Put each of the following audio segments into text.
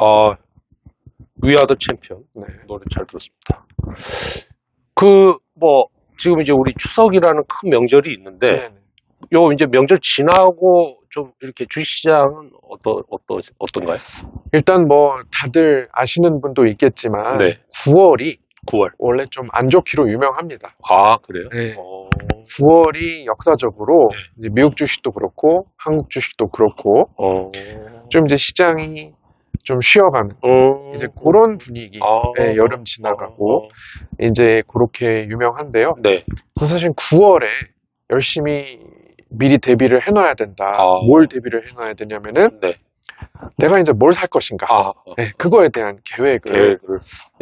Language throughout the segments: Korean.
어, We Are the Champion 네. 노래 잘 들었습니다. 그 뭐 지금 이제 우리 추석이라는 큰 명절이 있는데 네. 요 이제 명절 지나고 좀 이렇게 주시장은 어떠 어떠 어떤가요? 일단 뭐 다들 아시는 분도 있겠지만 네. 9월이 9월. 원래 좀 안 좋기로 유명합니다. 아 그래요? 네. 어, 9월이 역사적으로 네. 이제 미국 주식도 그렇고 한국 주식도 그렇고 어, 좀 이제 시장이 좀 쉬어가는 어, 이제 그런 분위기. 아, 네, 여름 지나가고 어, 이제 그렇게 유명한데요. 네. 그래서 사실 9월에 열심히 미리 대비를 해놔야 된다. 아. 뭘 대비를 해놔야 되냐면은 네. 내가 이제 뭘 살 것인가. 아, 네, 그거에 대한 계획을 계획을.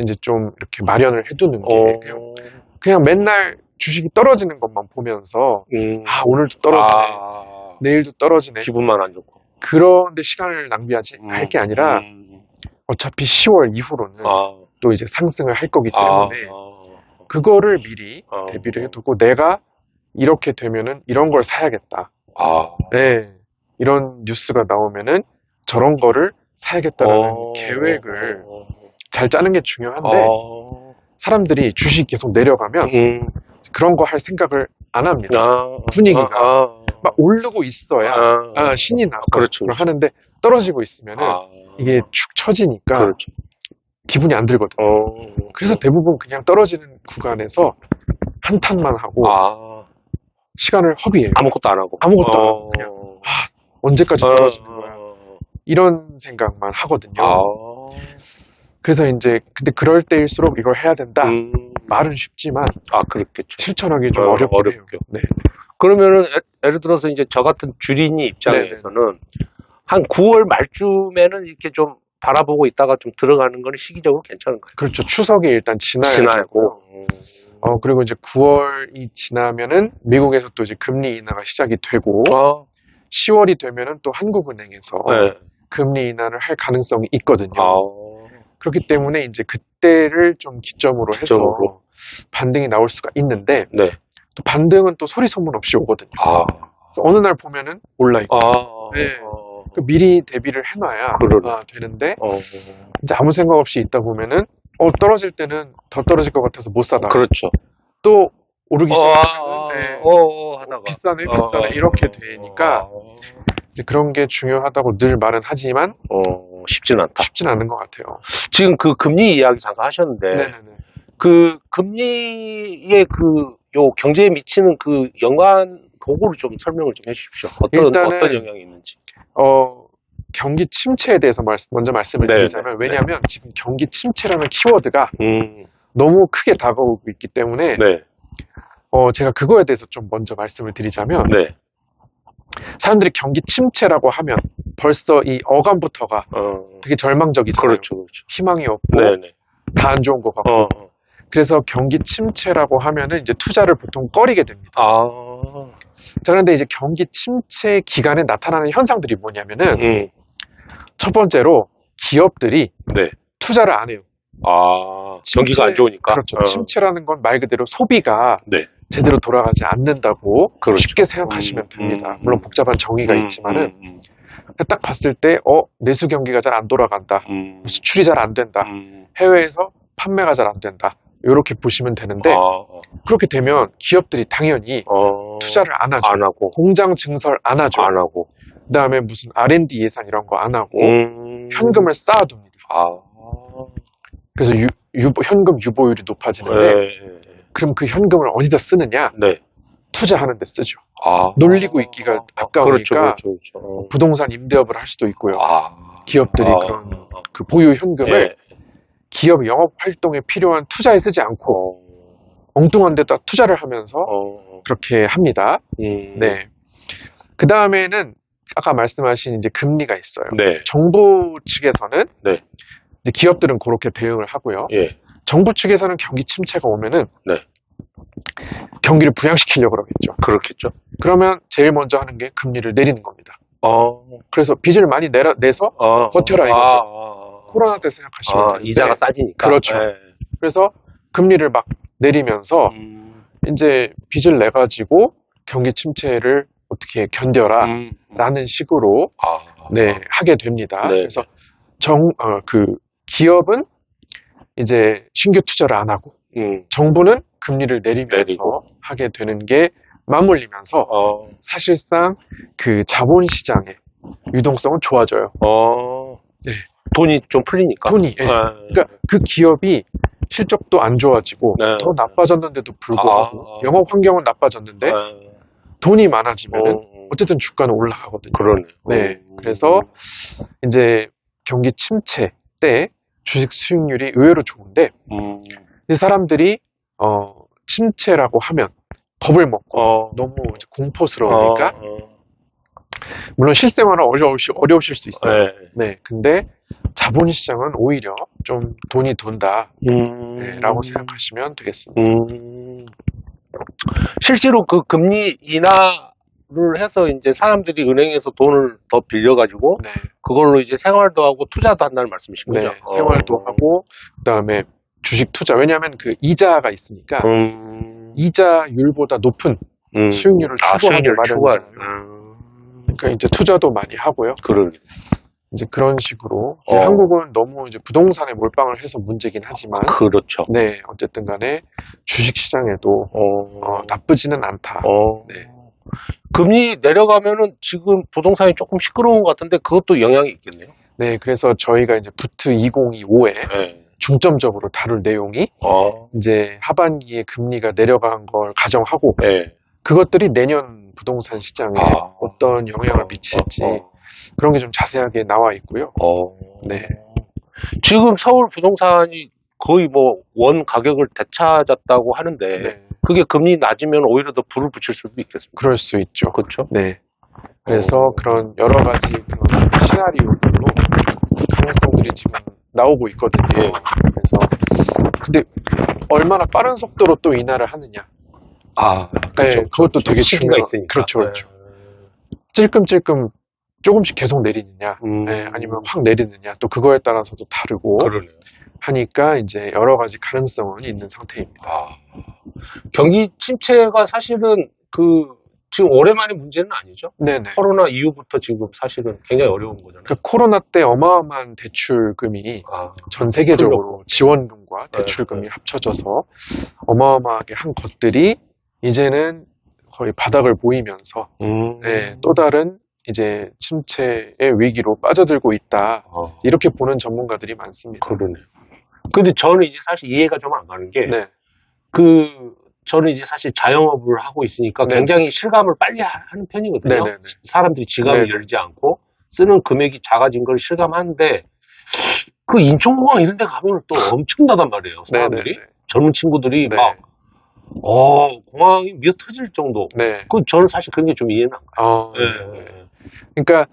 이제 좀 이렇게 마련을 해두는 게 어, 그냥, 그냥 맨날 주식이 떨어지는 것만 보면서 음, 아 오늘도 떨어지네, 아, 내일도 떨어지네. 기분만 안 좋고. 그런데 시간을 낭비하지 음, 할 게 아니라 음, 어차피 10월 이후로는 아, 또 이제 상승을 할 거기 아, 때문에 아, 그거를 미리 아, 대비를 해두고 내가 이렇게 되면은 이런 걸 사야겠다. 아, 네. 이런 뉴스가 나오면은 저런 거를 사야겠다라는 어, 계획을 어, 잘 짜는 게 중요한데 어, 사람들이 주식 계속 내려가면 음, 그런 거 할 생각을 안 합니다. 아, 분위기가. 아, 아, 막 오르고 있어야 아, 아, 신이 나서 그렇죠. 그걸 하는데 떨어지고 있으면 은 아, 이게 축 처지니까 그렇죠. 기분이 안 들거든. 요 어, 그래서 대부분 그냥 떨어지는 구간에서 한 탄만 하고 아, 시간을 허비해요. 아무것도 안 하고. 아무것도 안 어, 하고 그냥. 아, 언제까지 어, 떨어지는 거야. 어, 이런 생각만 하거든요. 아, 그래서 이제 근데 그럴 때일수록 이걸 해야 된다. 음, 말은 쉽지만 아, 그렇겠죠. 실천하기 좀 어, 해요. 어렵죠. 네. 그러면은 예- 예를 들어서 이제 저 같은 주린이 입장에서는 한 9월 말쯤에는 이렇게 좀 바라보고 있다가 좀 들어가는 거는 시기적으로 괜찮은가요? 그렇죠. 추석이 일단 지나야 지나고. 되고요. 어, 그리고 이제 9월이 지나면은 미국에서 또 이제 금리 인하가 시작이 되고 어, 10월이 되면은 또 한국은행에서 네. 금리 인하를 할 가능성이 있거든요. 아, 그렇기 때문에 이제 그때를 좀 기점으로 해서 기점으로. 반등이 나올 수가 있는데 네. 또 반등은 또 소리 소문 없이 오거든요. 아, 어느 날 보면은 올라 있고 아, 네. 어, 그 미리 대비를 해놔야 그러네. 아, 되는데 어, 이제 아무 생각 없이 있다 보면은 어 떨어질 때는 더 떨어질 것 같아서 못 사다가 그렇죠. 또 오르기 아, 네, 어, 어, 하다가. 비싸네 어, 비싸네 어, 이렇게 어, 되니까 그런 게 중요하다고 늘 말은 하지만 어, 쉽진 않다. 쉽진 않은 것 같아요. 지금 그 금리 이야기 잠깐 하셨는데, 네네네. 그 금리의 그 요 경제에 미치는 그 연관 도구를 좀 설명을 좀 해주십시오. 어떤 일단은- 어떤 영향이 있는지. 어 경기 침체에 대해서 말- 먼저 말씀을 네, 드리자면 네, 왜냐하면 지금 경기 침체라는 키워드가 음, 너무 크게 다가오고 있기 때문에 네, 어 제가 그거에 대해서 좀 먼저 말씀을 드리자면 네, 사람들이 경기 침체라고 하면 벌써 이 어감부터가 어, 되게 절망적이잖아요. 그렇죠, 그렇죠. 희망이 없고 네, 네, 다 안 좋은 것 같고 어, 어. 그래서 경기 침체라고 하면은 이제 투자를 보통 꺼리게 됩니다. 아, 자, 그런데 이제 경기 침체 기간에 나타나는 현상들이 뭐냐면은 음, 첫 번째로 기업들이 네, 투자를 안 해요. 아, 침체- 경기가 안 좋으니까. 그렇죠. 어, 침체라는 건 말 그대로 소비가 네, 제대로 돌아가지 않는다고 그렇죠. 쉽게 생각하시면 음, 됩니다. 음, 물론 복잡한 정의가 음, 있지만은 음, 딱 봤을 때 어, 내수 경기가 잘 안 돌아간다. 음, 음, 수출이 잘 안 된다. 음, 해외에서 판매가 잘 안 된다. 이렇게 보시면 되는데 아, 어, 그렇게 되면 기업들이 당연히 어, 투자를 안 하죠. 안 하고, 공장 증설 안 하죠. 안 하고, 그 다음에 무슨 R&D 예산 이런 거 안 하고 음, 현금을 쌓아둡니다. 아, 그래서 유, 유보- 현금 유보율이 높아지는데 네, 그럼 그 현금을 어디다 쓰느냐? 네, 투자하는 데 쓰죠. 아, 놀리고 있기가 아까우니까 그렇죠, 그렇죠, 그렇죠. 부동산 임대업을 할 수도 있고요. 아, 기업들이 아, 그런 그 보유 현금을 예. 기업 영업 활동에 필요한 투자에 쓰지 않고 어, 엉뚱한 데다 투자를 하면서 어, 그렇게 합니다. 음, 네. 그 다음에는 아까 말씀하신 이제 금리가 있어요. 네, 정부 측에서는 네. 이제 기업들은 그렇게 대응을 하고요. 예, 정부 측에서는 경기 침체가 오면은 네. 경기를 부양시키려고 그러겠죠. 그렇겠죠. 그러면 제일 먼저 하는 게 금리를 내리는 겁니다. 어, 그래서 빚을 많이 내라, 내서 어, 버텨라 이거죠. 아, 아, 코로나 때 생각하시면 아, 되는데 이자가 싸지니까. 그렇죠. 예. 그래서 금리를 막 내리면서 음, 이제 빚을 내 가지고 경기 침체를 어떻게 견뎌라 음, 라는 식으로 아, 네 하게 됩니다. 네. 그래서 정, 어, 그 기업은 이제 신규 투자를 안 하고 음. 정부는 금리를 내리면서 내리고. 하게 되는 게 맞물리면서 어. 사실상 그 자본 시장의 유동성은 좋아져요. 어. 네. 돈이 좀 풀리니까. 돈이. 예. 아. 그러니까 그 기업이 실적도 안 좋아지고 네. 더 나빠졌는데도 불구하고 아. 영업 환경은 나빠졌는데 아. 돈이 많아지면은 어. 어쨌든 주가는 올라가거든요. 그러네. 네. 음. 그래서 이제 경기 침체 때 주식 수익률이 의외로 좋은데 음. 이 사람들이 어, 침체라고 하면 겁을 먹고 어. 너무 공포스러우니까 어, 어. 물론 실생활은 어려우시, 어려우실 수 있어요. 네. 네, 근데 자본시장은 오히려 좀 돈이 돈다 음. 네, 라고 생각하시면 되겠습니다. 음. 실제로 그 금리 인하 를 해서 이제 사람들이 은행에서 돈을 더 빌려가지고 네, 그걸로 이제 생활도 하고 투자도 한다는 말씀이신 네, 거죠? 생활도 어. 하고 그다음에 주식 투자 왜냐하면 그 이자가 있으니까 음. 이자율보다 높은 음. 수익률을 아, 추구하는. 마련이잖아요. 음. 그러니까 이제 투자도 많이 하고요. 그러게. 이제 그런 식으로 어. 한국은 너무 이제 부동산에 몰빵을 해서 문제긴 하지만 그렇죠. 네 어쨌든 간에 주식 시장에도 어. 어, 나쁘지는 않다. 어. 네. 금리 내려가면은 지금 부동산이 조금 시끄러운 것 같은데 그것도 영향이 있겠네요. 네 그래서 저희가 이제 부트 2025에 네. 중점적으로 다룰 내용이 어. 이제 하반기에 금리가 내려간 걸 가정하고 네. 그것들이 내년 부동산 시장에 아. 어떤 영향을 미칠지 어. 그런 게 좀 자세하게 나와 있고요. 어. 네. 지금 서울 부동산이 거의 뭐 원 가격을 되찾았다고 하는데 네, 그게 금리 낮으면 오히려 더 불을 붙일 수도 있겠습니다. 그럴 수 있죠. 그렇죠? 네. 그래서 어. 그런 여러 가지 그런 시나리오들로 가능성들이 지금 나오고 있거든요. 예. 그래서 근데 얼마나 빠른 속도로 또 인하를 하느냐. 아, 네, 그것도 되게 시기가 중요- 있으니까. 그렇죠, 그렇죠. 찔끔찔끔 조금씩 계속 내리느냐, 음. 네, 아니면 확 내리느냐, 또 그거에 따라서도 다르고 그러네요. 하니까 이제 여러 가지 가능성은 있는 상태입니다. 아, 경기 침체가 사실은 그 지금 올해만의 문제는 아니죠. 네네. 코로나 이후부터 지금 사실은 굉장히 어려운 거잖아요. 그 코로나 때 어마어마한 대출금이 아, 전 세계적으로 지원금과 네, 대출금이 네. 합쳐져서 어마어마하게 한 것들이 이제는 거의 바닥을 보이면서 음. 네, 또 다른 이제 침체의 위기로 빠져들고 있다. 어, 이렇게 보는 전문가들이 많습니다. 그러네. 근데 저는 이제 사실 이해가 좀 안 가는 게, 네, 그, 저는 이제 사실 자영업을 하고 있으니까 네. 굉장히 실감을 빨리 하- 하는 편이거든요. 네, 네, 네. 사람들이 지갑을 네, 네. 열지 않고 쓰는 금액이 작아진 걸 실감하는데, 그 인천공항 이런 데 가면 또 엄청나단 말이에요. 사람들이. 네. 젊은 친구들이 네. 막, 어, 공항이 미어 터질 정도. 네. 그 저는 사실 그런 게 좀 이해는 안 어, 가요. 네, 네. 그러니까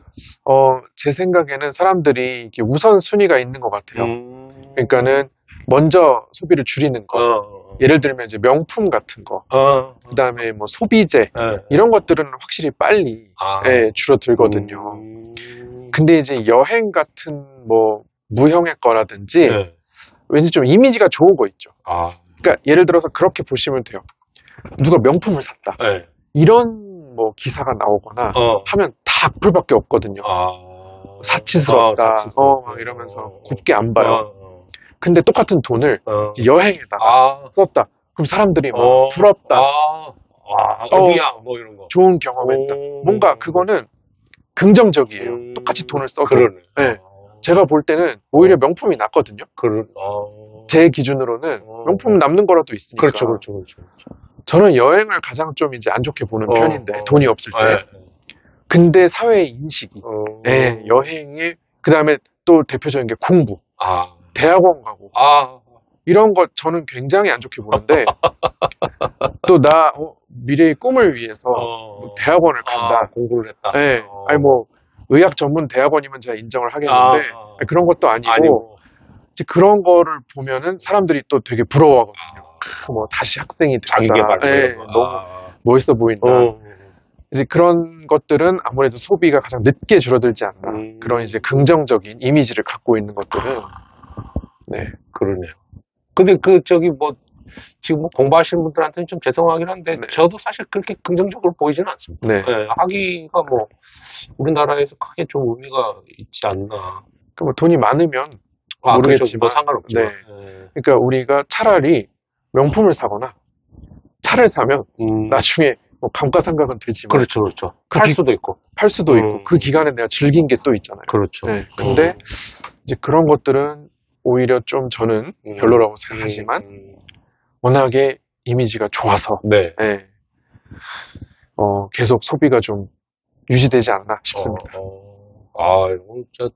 어, 제 생각에는 사람들이 이렇게 우선 순위가 있는 것 같아요. 음. 그러니까는 먼저 소비를 줄이는 거. 어, 예를 들면 이제 명품 같은 거, 어, 그다음에 뭐 소비재 예. 이런 것들은 확실히 빨리 아. 예, 줄어들거든요. 음. 근데 이제 여행 같은 뭐 무형의 거라든지 예. 왠지 좀 이미지가 좋은 거 있죠. 아, 그러니까 예를 들어서 그렇게 보시면 돼요. 누가 명품을 샀다. 예. 이런 뭐 기사가 나오거나 어. 하면 다 악플밖에 없거든요. 아. 사치스럽다. 아, 사치스럽다. 어, 막 이러면서 곱게 안 봐요. 어, 근데 똑같은 돈을 어. 여행에다가 아. 썼다. 그럼 사람들이 막 어. 부럽다. 아. 아, 어. 어디야? 뭐 이런 거. 좋은 경험했다. 오. 뭔가 그거는 긍정적이에요. 음. 똑같이 돈을 써도. 그러네. 네. 아. 제가 볼 때는 오히려 명품이 낫거든요. 그런, 아. 제 기준으로는 어. 명품 남는 거라도 있으니까. 그렇죠, 그렇죠, 그렇죠. 저는 여행을 가장 좀 이제 안 좋게 보는 어, 편인데 어. 돈이 없을 때. 예. 근데 사회의 인식이, 어. 예, 여행이 그 다음에 또 대표적인 게 공부, 아. 대학원 가고 아. 이런 거 저는 굉장히 안 좋게 보는데 또 나 미래의 꿈을 위해서 어. 뭐 대학원을 간다. 아, 공부를 했다. 예, 어. 아니 뭐 의학 전문 대학원이면 제가 인정을 하겠는데 아. 아니, 그런 것도 아니고, 아니고. 이제 그런 거를 보면은 사람들이 또 되게 부러워하거든요. 아. 뭐 다시 학생이 됐다. 자기 개발. 예, 너무 아. 멋있어 보인다. 어. 이제 그런 것들은 아무래도 소비가 가장 늦게 줄어들지 않나. 음. 그런 이제 긍정적인 이미지를 갖고 있는 것들은 네. 그러네요. 근데 그 저기 뭐 지금 뭐 공부하시는 분들한테는 좀 죄송하긴 한데 네. 저도 사실 그렇게 긍정적으로 보이지는 않습니다. 네. 예, 하기가 뭐 우리나라에서 크게 좀 의미가 있지 않나. 그뭐 돈이 많으면 아, 그렇죠. 모르겠지만, 뭐 상관없죠. 네. 그러니까 우리가 차라리 명품을 사거나 차를 사면 음, 나중에 뭐 감가상각은 되지만 그렇죠, 그렇죠. 그팔 기- 수도 있고. 팔 수도 있고 음. 그 기간에 내가 즐긴 게 또 있잖아요. 그렇죠. 네, 근데 이제 그런 것들은 오히려 좀 저는 음. 별로라고 음, 생각하지만 음, 워낙에 이미지가 좋아서 네. 예, 어, 계속 소비가 좀 유지되지 않나 싶습니다. 어, 어. 아, 이거 진짜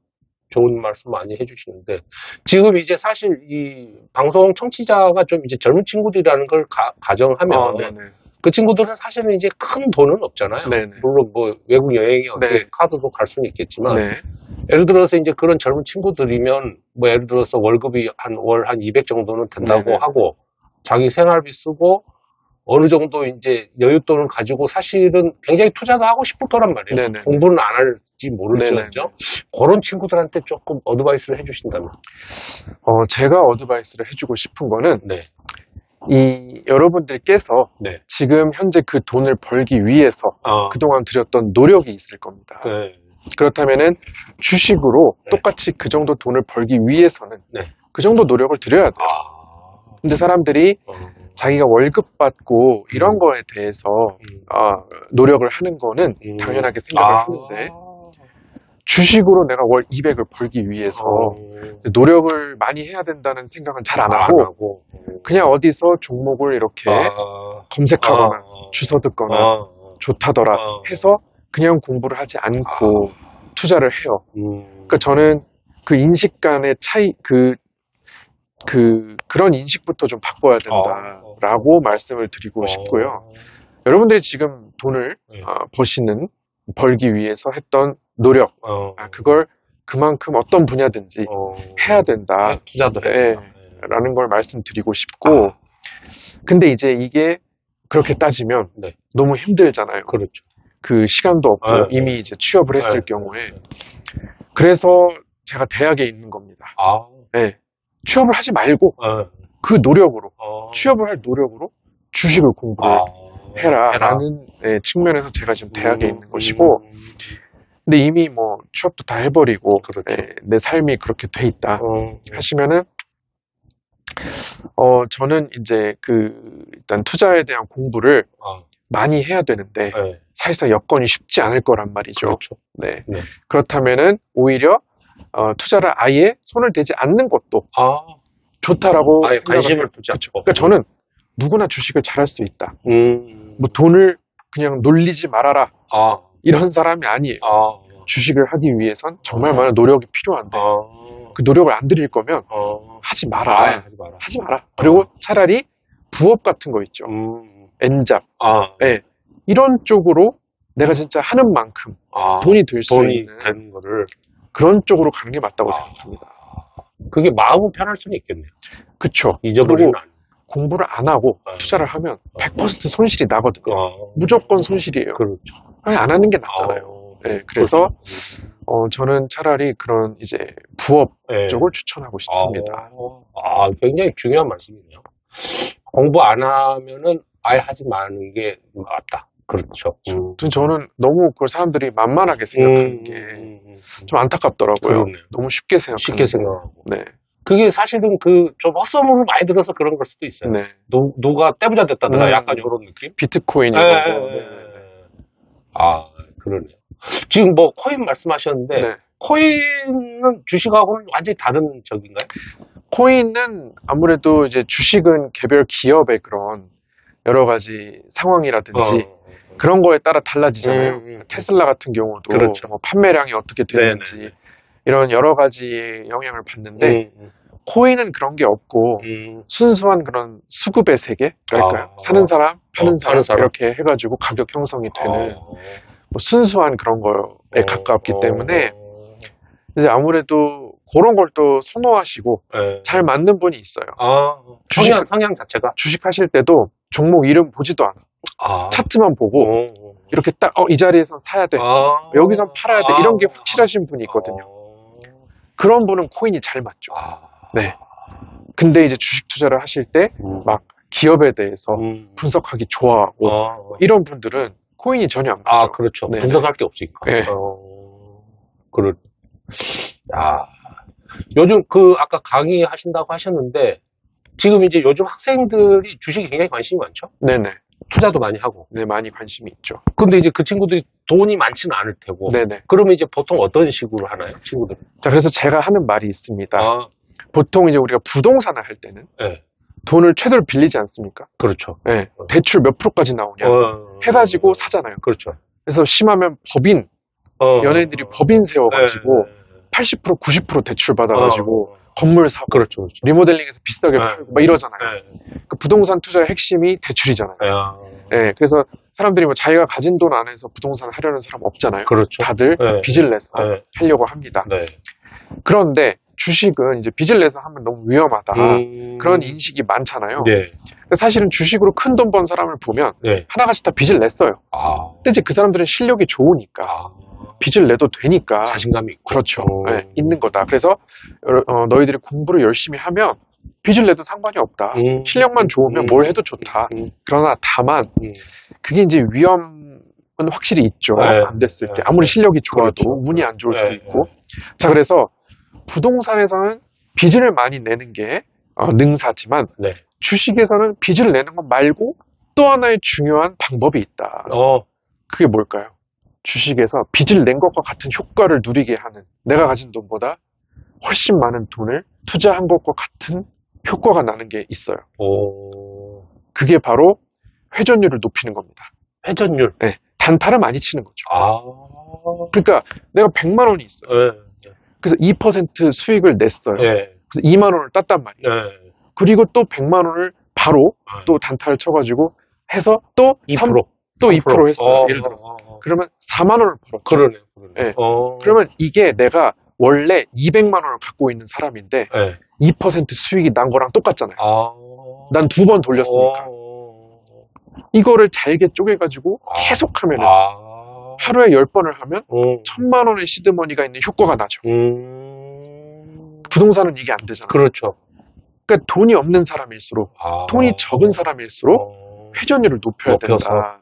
좋은 말씀 많이 해주시는데 지금 이제 사실 이 방송 청취자가 좀 이제 젊은 친구들이라는 걸 가, 가정하면 어, 네네. 그 친구들은 사실은 이제 큰 돈은 없잖아요. 네네. 물론 뭐 외국 여행이 어떻게 네. 카드도 갈 수는 있겠지만 네. 예를 들어서 이제 그런 젊은 친구들이면 뭐 예를 들어서 월급이 한 월 한 200 정도는 된다고 네네. 하고 자기 생활비 쓰고 어느 정도 이제 여윳돈을 가지고 사실은 굉장히 투자도 하고 싶을 거란 말이에요. 네네. 공부는 안 할지 모를지언정 네네. 그런 친구들한테 조금 어드바이스를 해주신다면. 어, 제가 어드바이스를 해주고 싶은 거는 네. 이 여러분들께서 네. 지금 현재 그 돈을 벌기 위해서 아, 그동안 들였던 노력이 있을 겁니다. 네. 그렇다면은 주식으로 네. 똑같이 그 정도 돈을 벌기 위해서는 네. 그 정도 노력을 들여야 돼요. 아. 근데 사람들이 어. 자기가 월급 받고 이런 거에 대해서 음. 아, 노력을 하는 거는 음. 당연하게 생각을 아. 하는데 주식으로 내가 월 200을 벌기 위해서 어. 노력을 많이 해야 된다는 생각은 잘안안 하고 하고. 그냥 어디서 종목을 이렇게 아. 검색하거나 아. 주워 듣거나 아. 좋다더라 아. 해서 그냥 공부를 하지 않고 투자를 해요. 음. 그러니까 저는 그 인식 간의 차이, 그, 그, 그런 인식부터 좀 바꿔야 된다라고 말씀을 드리고 어. 싶고요. 여러분들이 지금 돈을 네. 아, 버시는, 벌기 위해서 했던 노력, 어. 아, 그걸 그만큼 어떤 분야든지 어. 해야 된다. 네, 투자도 네. 해야 된다. 라는 걸 말씀드리고 싶고, 아. 근데 이제 이게 그렇게 따지면 네. 너무 힘들잖아요. 그렇죠. 그 시간도 없고 네, 이미 이제 취업을 했을 네. 경우에. 그래서 제가 대학에 있는 겁니다. 아. 네. 취업을 하지 말고 어. 그 노력으로 어. 취업을 할 노력으로 주식을 공부를 아. 해라라는 네, 측면에서 제가 지금 대학에 음, 있는 것이고 음. 근데 이미 뭐 취업도 다 해버리고 그렇죠. 네, 내 삶이 그렇게 돼 있다 어. 하시면은 어 저는 이제 그 일단 투자에 대한 공부를 아. 많이 해야 되는데 네. 사실상 여건이 쉽지 않을 거란 말이죠. 그렇죠. 네. 네. 그렇다면은 오히려 어, 투자를 아예 손을 대지 않는 것도 아. 좋다라고 아예 생각을 관심을 해요. 두지 않고. 그러니까 저는 누구나 주식을 잘할 수 있다. 음. 뭐 돈을 그냥 놀리지 말아라 아. 이런 사람이 아니에요. 아. 주식을 하기 위해선 정말 많은 노력이 필요한데 아. 그 노력을 안 들일 거면 어. 하지 아, 마라. 하지 마라. 하지 마라. 그리고 차라리 부업 같은 거 있죠. 음. 엔잡. 아. 예. 이런 쪽으로 내가 진짜 하는 만큼 아. 돈이 될 수 돈이 있는 되는 거를. 그런 쪽으로 가는 게 맞다고 아. 생각합니다. 그게 마음은 편할 수는 있겠네요. 그쵸. 잊어버리면 안. 공부를 안 하고 아. 투자를 하면 100% 손실이 나거든요. 아. 무조건 손실이에요. 그렇죠. 아예 안 하는 게 낫잖아요. 아. 네, 그래서 그렇죠. 어, 저는 차라리 그런 이제 부업 네. 쪽을 추천하고 싶습니다. 아, 아, 굉장히 중요한 말씀이네요. 공부 안 하면은 아예 하지 마는 게 맞다. 그렇죠. 음. 저는 너무 그걸 사람들이 만만하게 생각하는 음, 게 음, 음, 좀 안타깝더라고요. 그러네요. 너무 쉽게 생각하는 쉽게 게. 생각하고. 네, 그게 사실은 그 좀 헛소문을 많이 들어서 그런 걸 수도 있어요. 네. 누, 누가 떼부자 됐다더라. 음. 약간 이런 느낌? 비트코인이고 네, 예. 아, 그러네요. 지금 뭐 코인 말씀하셨는데 네. 코인은 주식하고는 완전히 다른 적인가요? 코인은 아무래도 이제 주식은 개별 기업의 그런 여러 가지 상황이라든지 어. 그런 거에 따라 달라지잖아요. 음, 음, 테슬라 같은 경우도 그렇죠. 뭐 판매량이 어떻게 되는지 네네. 이런 여러 가지 영향을 받는데 음, 코인은 그런 게 없고 음. 순수한 그런 수급의 세계 그러니까 아. 사는 사람 파는, 어, 사람, 사람. 이렇게 해가지고 가격 형성이 되는 어. 뭐 순수한 그런 거에 가깝기 어. 때문에 이제 아무래도 그런 걸 또 선호하시고 네. 잘 맞는 분이 있어요. 아, 주식- 성향, 성향 자체가. 주식 하실 때도 종목 이름 보지도 않아. 아. 차트만 보고 어. 이렇게 딱, 어, 이 자리에선 사야 돼. 아. 여기선 팔아야 돼. 아. 이런 게 확실하신 분이 있거든요. 그런 분은 코인이 잘 맞죠. 아. 네. 근데 이제 주식 투자를 하실 때 음. 막 기업에 대해서 음. 분석하기 좋아하고 아. 이런 분들은 코인이 전혀 안 아, 맞죠. 그렇죠. 네. 분석할 게 없으니까. 네. 어. 그렇. 야. 요즘 그 아까 강의하신다고 하셨는데 지금 이제 요즘 학생들이 주식에 굉장히 관심이 많죠. 네네. 투자도 많이 하고. 네, 많이 관심이 있죠. 근데 이제 그 친구들이 돈이 많지는 않을 테고. 네네. 그러면 이제 보통 어떤 식으로 하나요, 친구들? 자, 그래서 제가 하는 말이 있습니다. 아, 보통 이제 우리가 부동산을 할 때는 네, 돈을 최대로 빌리지 않습니까? 그렇죠. 네. 대출 몇 프로까지 나오냐. 어, 해가지고 사잖아요. 그렇죠. 그래서 심하면 법인, 어, 연예인들이 법인 세워가지고 네, 80% 90% 대출 받아가지고 어, 건물 사고 그렇죠, 그렇죠. 리모델링해서 비싸게 네. 팔고 막 이러잖아요. 네. 그 부동산 투자의 핵심이 대출이잖아요. 야, 네, 그래서 사람들이 뭐 자기가 가진 돈 안에서 부동산 하려는 사람 없잖아요. 그렇죠. 다들 네. 빚을 내서 네. 하려고 합니다. 네. 그런데 주식은 이제 빚을 내서 하면 너무 위험하다. 음, 그런 인식이 많잖아요. 네, 근데 사실은 주식으로 큰 돈 번 사람을 보면 네. 하나같이 다 빚을 냈어요. 아, 근데 이제 그 사람들은 실력이 좋으니까 아, 빚을 내도 되니까 자신감이 있고. 그렇죠. 어. 네, 있는 거다. 그래서 어, 너희들이 공부를 열심히 하면 빚을 내도 상관이 없다. 음. 실력만 좋으면 음. 뭘 해도 좋다. 음, 그러나 다만 음. 그게 이제 위험 은 확실히 있죠. 네. 안 됐을 때 네. 아무리 실력이 좋아도 그렇죠. 운이 안 좋을 수도 네. 있고. 자 그래서 부동산에서는 빚을 많이 내는 게 어, 능사지만 네. 주식에서는 빚을 내는 것 말고 또 하나의 중요한 방법이 있다. 어, 그게 뭘까요? 주식에서 빚을 낸 것과 같은 효과를 누리게 하는 내가 가진 돈보다 훨씬 많은 돈을 투자한 것과 같은 효과가 나는 게 있어요. 오, 그게 바로 회전율을 높이는 겁니다. 회전율. 네, 단타를 많이 치는 거죠. 아, 그러니까 내가 100만 원이 있어요. 네. 그래서 2% 수익을 냈어요. 네. 그래서 2만 원을 땄단 말이에요. 네. 그리고 또 100만 원을 바로 또 단타를 쳐가지고 해서 또 2%. 3, 또2% 했어요. 어, 예를 들어서. 어, 어. 그러면 4만 원을 벌었죠. 그러네, 그러네. 네. 어. 그러면 이게 내가 원래 200만 원을 갖고 있는 사람인데 네. 2% 수익이 난 거랑 똑같잖아요. 아. 난두 번 돌렸으니까. 어. 이거를 잘게 쪼개가지고 아. 계속 하면은 아. 하루에 10번을 하면 음. 천만 원의 시드머니가 있는 효과가 나죠. 음. 부동산은 이게 안 되잖아요. 그렇죠. 그러니까 돈이 없는 사람일수록 아. 돈이 적은 사람일수록 어. 회전율을 높여야 높여서. 된다.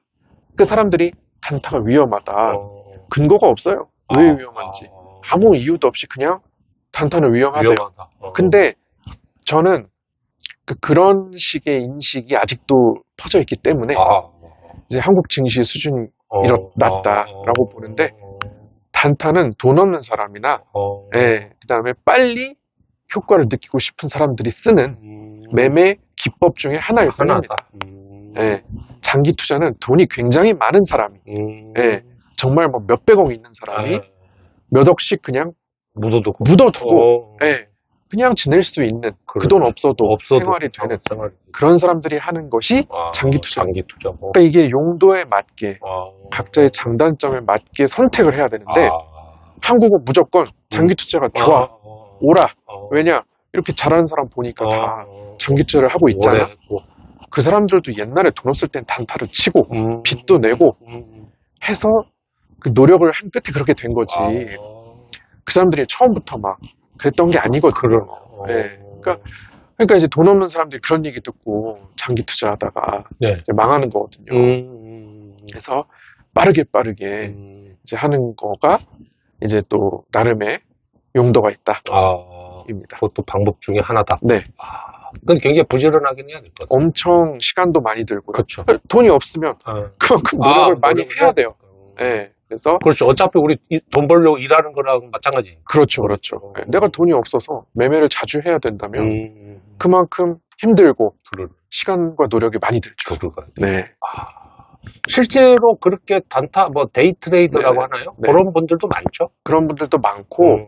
그 사람들이 단타가 위험하다. 어. 근거가 없어요. 왜 아. 위험한지. 아. 아무 이유도 없이 그냥 단타는 위험하대요. 위험하다. 어. 근데 저는 그, 런 식의 인식이 아직도 퍼져 있기 때문에 아. 이제 한국 증시 수준 이 어. 보는데 단타는 돈 없는 사람이나 어. 예, 그다음에 빨리 효과를 느끼고 싶은 사람들이 쓰는 음. 매매 기법 중에 하나일 뿐입니다. 음. 예, 장기 투자는 돈이 굉장히 많은 사람이 음. 예, 정말 뭐 몇백억 있는 사람이 아. 몇 억씩 그냥 묻어두고. 묻어두고 어. 예, 그냥 지낼 수 있는 그. 돈 없어도, 없어도 생활이 되는 생활이 그런 사람들이 하는 것이 아, 장기 투자. 장기 투자고. 그러니까 이게 용도에 맞게 아. 각자의 장단점에 맞게 선택을 해야 되는데 아. 한국은 무조건 장기 투자가 좋아 아. 오라 어. 왜냐 이렇게 잘하는 사람 보니까 다 어. 장기 투자를 하고 있잖아 오래. 그 사람들도 옛날에 돈 없을 땐 단타를 치고 음. 빚도 내고 음. 해서 그 노력을 한 끝에 그렇게 된 거지 아. 그 사람들이 처음부터 막 그랬던 게 아니거든요 그러네. 네. 그러니까 그러니까 이제 돈 없는 사람들이 그런 얘기 듣고 장기 투자하다가 네. 망하는 거거든요 음. 그래서 빠르게 빠르게 음. 이제 하는 거가 이제 또 나름의 용도가 있다 아. 입니다 그것도 방법 중에 하나다. 네 아. 그건 굉장히 부지런하긴 해야 될 것 같습니다. 엄청 시간도 많이 들고요 그렇죠. 돈이 없으면 아. 그만큼 아, 노력을 많이 노력을 해야 돼요 되니까. 네, 그래서 그렇죠. 어차피 우리 이- 돈 벌려고 일하는 거랑 마찬가지. 그렇죠, 그렇죠. 어. 네, 내가 돈이 없어서 매매를 자주 해야 된다면 음. 그만큼 힘들고 그럴, 시간과 노력이 많이 들죠. 그럴까. 네, 아. 실제로 그렇게 단타, 뭐, 데이트레이더라고 네, 하나요? 네. 그런 분들도 많죠. 그런 분들도 많고 음.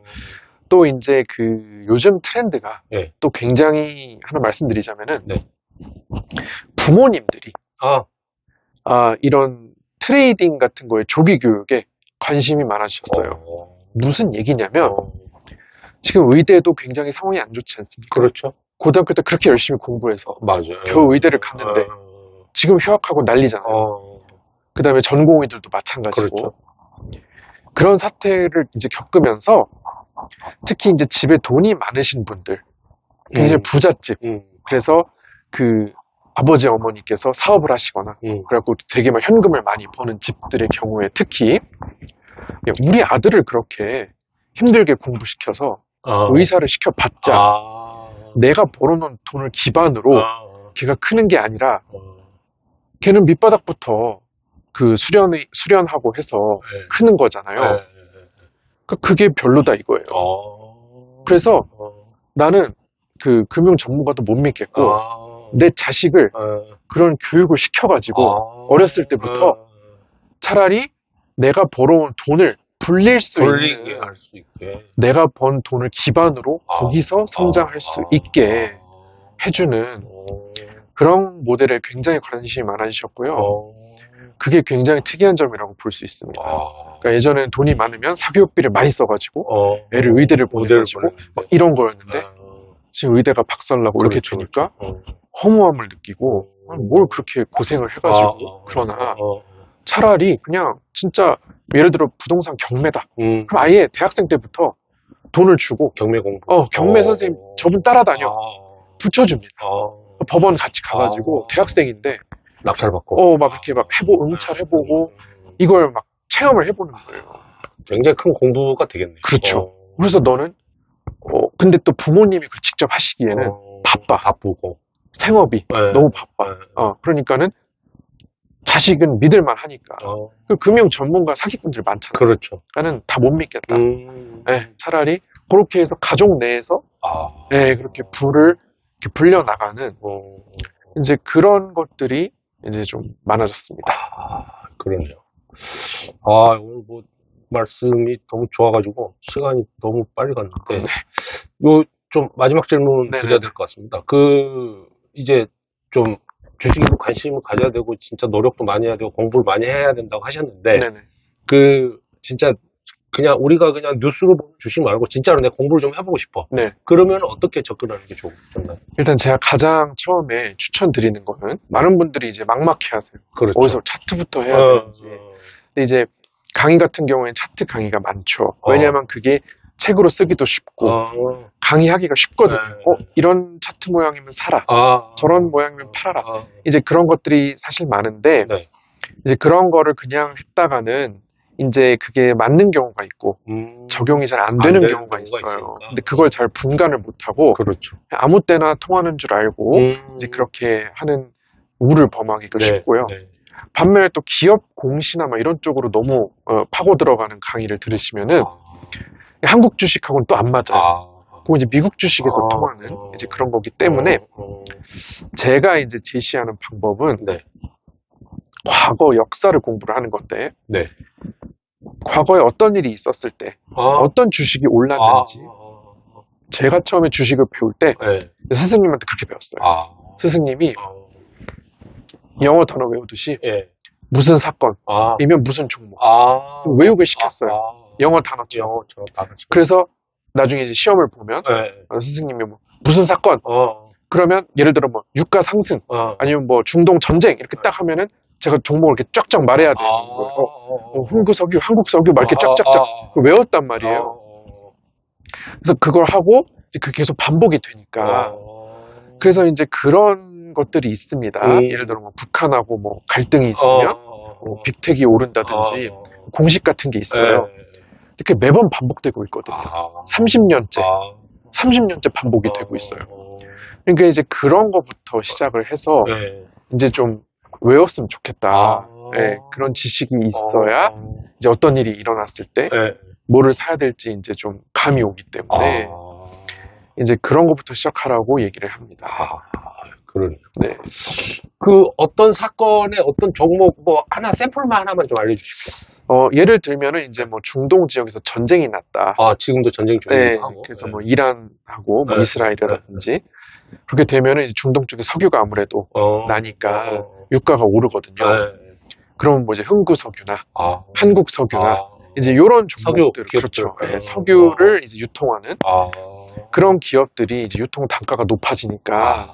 또 이제 그 요즘 트렌드가 네. 또 굉장히 하나 말씀드리자면은 네. 부모님들이 아, 아, 이런 트레이딩 같은 거에 조기 교육에 관심이 많아지셨어요. 어. 무슨 얘기냐면 어. 지금 의대도 굉장히 상황이 안 좋지 않습니까? 그렇죠. 고등학교 때 그렇게 열심히 공부해서 맞아요. 겨우 의대를 갔는데 어. 지금 휴학하고 난리잖아요. 어. 그 다음에 전공의들도 마찬가지고. 그렇죠. 그런 사태를 이제 겪으면서 특히 이제 집에 돈이 많으신 분들, 굉장히 음. 부잣집, 음. 그래서 그 아버지 어머니께서 사업을 하시거나, 음. 그래갖고 되게 막 현금을 많이 버는 집들의 경우에 특히 우리 아들을 그렇게 힘들게 공부시켜서 어. 의사를 시켜봤자 아. 내가 벌어놓은 돈을 기반으로 아. 걔가 크는 게 아니라 어. 걔는 밑바닥부터 그 수련이 수련하고 해서 네. 크는 거잖아요. 네. 그러니까 그게 별로다 이거예요. 어. 그래서 어. 나는 그 금융 전문가도 못 믿겠고 아. 내 자식을 어. 그런 교육을 시켜가지고 아. 어렸을 때부터 어. 차라리 내가 벌어온 돈을 불릴 수 돌리게 있는 할 수 있게. 내가 번 돈을 기반으로 아. 거기서 성장할 수 아. 있게 해주는 어. 그런 모델에 굉장히 관심이 많아지셨고요. 어. 그게 굉장히 특이한 점이라고 볼 수 있습니다. 아. 그러니까 예전에는 돈이 많으면 사교육비를 많이 써가지고 어. 애를 의대를 보내가지고. 막 이런 거였는데 아. 지금 의대가 박살나고 이렇게 그렇죠, 되니까 그렇죠. 어. 허무함을 느끼고 아니, 뭘 그렇게 고생을 해가지고 아, 그러나 어. 차라리 그냥 진짜 예를 들어 부동산 경매다 음. 그럼 아예 대학생 때부터 돈을 주고 경매 공부. 어 경매 어. 선생님 저분 따라다녀 아. 붙여줍니다 아. 법원 같이 가가지고 아. 대학생인데 낙찰 받고. 어 막 이렇게 막 해보 응찰 해보고 음. 이걸 막 체험을 해보는 거예요 굉장히 큰 공부가 되겠네. 그렇죠. 그래서 너는 어 근데 또 부모님이 그걸 직접 하시기에는 어. 바빠. 바쁘고. 생업이 네. 너무 바빠 네. 어 그러니까는 자식은 믿을만 하니까 어. 그 금융 전문가 사기꾼들 많잖아 그렇죠. 나는 다 못 믿겠다 음. 예, 차라리 그렇게 해서 가족 내에서 아. 예, 그렇게 불을 이렇게 불려 나가는 어. 이제 그런 것들이 이제 좀 많아졌습니다. 아, 그러네요. 아, 오늘 뭐, 말씀이 너무 좋아가지고, 시간이 너무 빨리 갔는데, 요, 좀, 마지막 질문 네네. 드려야 될 것 같습니다. 그, 이제, 좀, 주식에도 관심을 가져야 되고, 진짜 노력도 많이 해야 되고, 공부를 많이 해야 된다고 하셨는데, 네네. 그, 진짜, 그냥, 우리가 그냥 뉴스로 보는 주식 말고, 진짜로 내가 공부를 좀 해보고 싶어. 네. 그러면 어떻게 접근하는 게 좋, 좋나요? 일단 제가 가장 처음에 추천드리는 거는 많은 분들이 이제 막막해 하세요. 그렇죠. 어디서 차트부터 해야 어, 되는지. 근데 이제 강의 같은 경우에는 차트 강의가 많죠. 어. 왜냐하면 그게 책으로 쓰기도 쉽고 어, 강의하기가 쉽거든요. 네. 어, 이런 차트 모양이면 사라. 아, 저런 모양이면 팔아라. 아, 이제 그런 것들이 사실 많은데 네. 이제 그런 거를 그냥 했다가는 이제 그게 맞는 경우가 있고 음, 적용이 잘안안 되는 되는 경우가 경우가 있어요. 있으니까. 근데 그걸 잘 분간을 못하고 그렇죠. 아무 때나 통하는 줄 알고 음, 이제 그렇게 하는 우를 범하기가 네, 쉽고요. 네. 반면에 또 기업 공시나 막 이런 쪽으로 너무 어, 파고 들어가는 강의를 들으시면은 한국 주식하고는 또 안 맞아요. 아, 그건 이제 미국 주식에서 아, 통하는 어. 이제 그런 거기 때문에 어, 어, 제가 이제 제시하는 방법은 네, 과거 역사를 공부를 하는 건데 네. 과거에 어떤 일이 있었을 때 아, 어떤 주식이 올랐는지 아, 제가 처음에 주식을 배울 때 네. 스승님한테 그렇게 배웠어요. 아, 스승님이 아, 영어 단어 외우듯이 예. 무슨 사건, 아, 이면 무슨 종목 아, 외우게 시켰어요. 아, 영어 단어처럼. 영어처럼 다르죠. 그래서 나중에 이제 시험을 보면 네. 어, 스승님이 뭐 무슨 사건 어, 그러면 예를 들어 뭐 유가 상승 어. 아니면 뭐 중동 전쟁 이렇게 딱 하면은 제가 종목을 이렇게 쫙쫙 말해야 되는 아, 거예요. 어, 뭐 흥구석유, 한국 석유 막 이렇게 아, 쫙쫙쫙 아, 그걸 외웠단 말이에요. 어, 그래서 그걸 하고 이제 그게 계속 반복이 되니까 어. 그래서 이제 그런 것들이 있습니다. 음. 예를 들어 뭐 북한하고 뭐 갈등이 있으면 어, 뭐 빅텍이 오른다든지 어, 공식 같은 게 있어요. 네. 이렇게 매번 반복되고 있거든요. 아, 30년째, 아, 30년째 반복이 어, 되고 있어요. 어, 그러니까 이제 그런 것부터 시작을 해서 네. 이제 좀 외웠으면 좋겠다. 아. 예, 그런 지식이 있어야 어, 이제 어떤 일이 일어났을 때 네. 뭐를 사야 될지 이제 좀 감이 오기 때문에 아, 이제 그런 것부터 시작하라고 얘기를 합니다. 아, 그러네요. 네. 그 어떤 사건의 어떤 종목 뭐 하나 샘플만 하나만 좀 알려주십시오. 어, 예를 들면은 이제 뭐 중동 지역에서 전쟁이 났다. 아 지금도 전쟁 중이기도 네, 하고. 그래서 네. 뭐 이란하고 뭐 네, 이스라엘이라든지 그렇게 되면은 이제 중동 쪽에 석유가 아무래도 어, 나니까 어, 어. 유가가 오르거든요. 네. 그러면 뭐 이제 흥구 석유나 아, 한국 석유나 아, 이제 이런 석유 종목들 기업들. 그렇죠. 네, 어. 석유를 이제 유통하는 아, 그런 기업들이 이제 유통 단가가 높아지니까 아,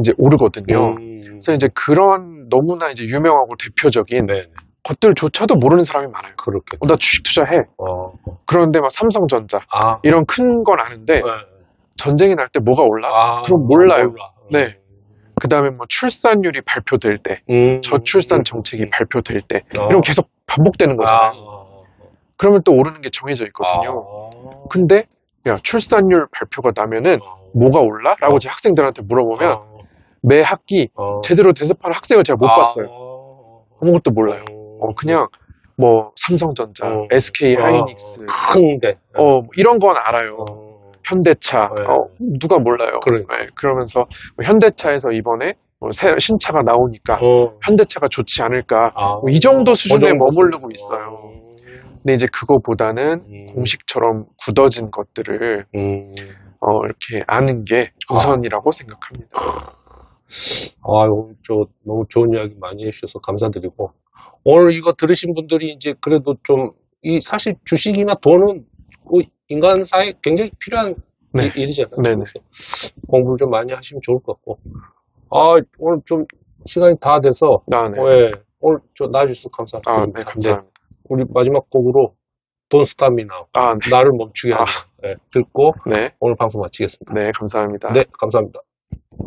이제 오르거든요. 음, 그래서 이제 그런 너무나 이제 유명하고 대표적인 네, 것들조차도 모르는 사람이 많아요. 그렇게. 어, 나 주식 투자해. 어, 그런데 막 삼성전자 아, 이런 큰 건 아는데 네. 전쟁이 날 때 뭐가 올라? 아, 그럼 몰라요. 몰라. 네. 그 다음에 뭐 출산율이 발표될 때, 음, 저출산 정책이 발표될 때, 어. 이런 계속 반복되는 아, 거잖아요. 그러면 또 오르는 게 정해져 있거든요. 아, 근데 야, 출산율 발표가 나면은 뭐가 올라? 라고 어. 제 학생들한테 물어보면 어, 매 학기 어. 제대로 대접하는 학생을 제가 못 아, 봤어요. 어. 아무것도 몰라요. 어, 그냥 뭐 삼성전자, 어. SK 어, 하이닉스, 큰데. 어, 뭐 이런 건 알아요. 어. 현대차, 네. 어, 누가 몰라요. 그러니까. 네, 그러면서 뭐 현대차에서 이번에 뭐 새 신차가 나오니까 어. 현대차가 좋지 않을까. 아, 뭐이 정도 수준에 그 정도 머무르고 수준. 있어요. 어. 근데 이제 그거보다는 음. 공식처럼 굳어진 것들을 음. 어, 이렇게 아는 게 아. 우선이라고 생각합니다. 아유, 저, 너무 좋은 이야기 많이 해주셔서 감사드리고. 오늘 이거 들으신 분들이 이제 그래도 좀, 이, 사실 주식이나 돈은 그 인간사에 굉장히 필요한 네. 일- 일이잖아요. 네네. 그래서 공부를 좀 많이 하시면 좋을 것 같고. 아, 오늘 좀 시간이 다 돼서, 아, 네. 예, 오늘 저 나와주셔서 아, 감사드립니다. 네, 감사합니다. 우리 마지막 곡으로 돈 스타미나, 아, 네. 나를 멈추게 하는, 예, 듣고 네. 오늘 방송 마치겠습니다. 네, 감사합니다. 네, 감사합니다.